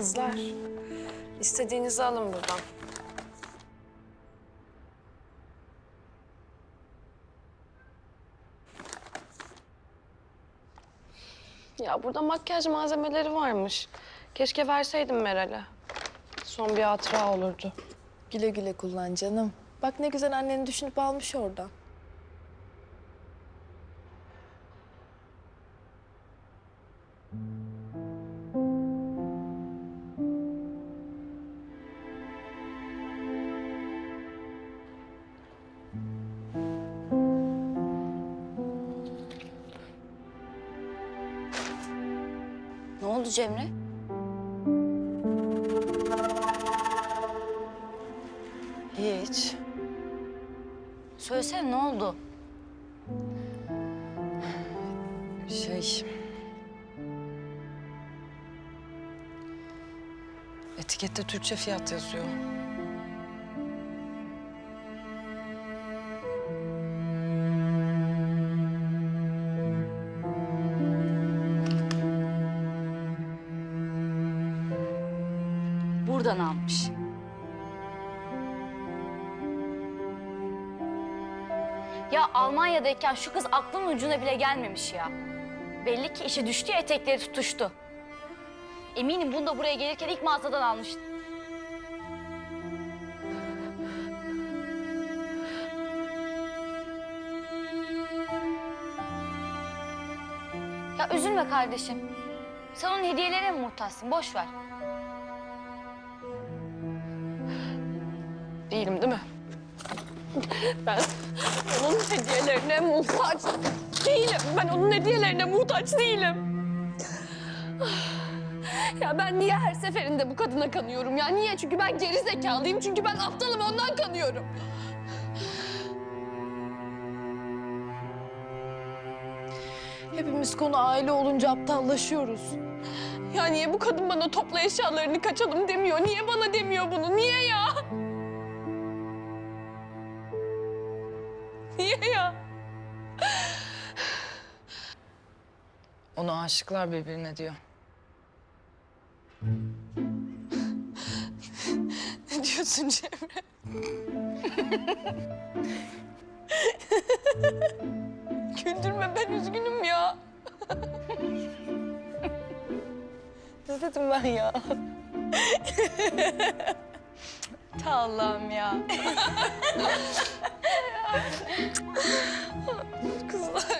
Kızlar, istediğinizi alın buradan. Ya burada makyaj malzemeleri varmış. Keşke verseydim Meral'e. Son bir hatıra olurdu. Güle güle kullan canım. Bak ne güzel anneni düşünüp almış oradan. Ne oldu Cemre? Hiç. Söylesene ne oldu? Şey... Etikette Türkçe fiyat yazıyor. Buradan almış. Ya Almanya'dayken şu kız aklının ucuna bile gelmemiş ya. Belli ki işi düştü ya etekleri tutuştu. Eminim bunu da buraya gelirken ilk mağazadan almıştı. Ya üzülme kardeşim. Sen onun hediyelerine mi muhtaçsın? Boş ver. Değilim değil mi? Ben onun hediyelerine muhtaç değilim. Ben onun hediyelerine muhtaç değilim. Ya ben niye her seferinde bu kadına kanıyorum ya? Niye? Çünkü ben geri zekalıyım. Çünkü ben aptalım ondan kanıyorum. Hepimiz konu aile olunca aptallaşıyoruz. Ya niye bu kadın bana topla eşyalarını kaçalım demiyor? Niye bana demiyor bunu? Niye ya? Niye ya? Onu aşıklar birbirine diyor. Ne diyorsun Cemre? Güldürme ben üzgünüm ya. ne dedim ben ya? Ta Allah'ım ya. Kızlar.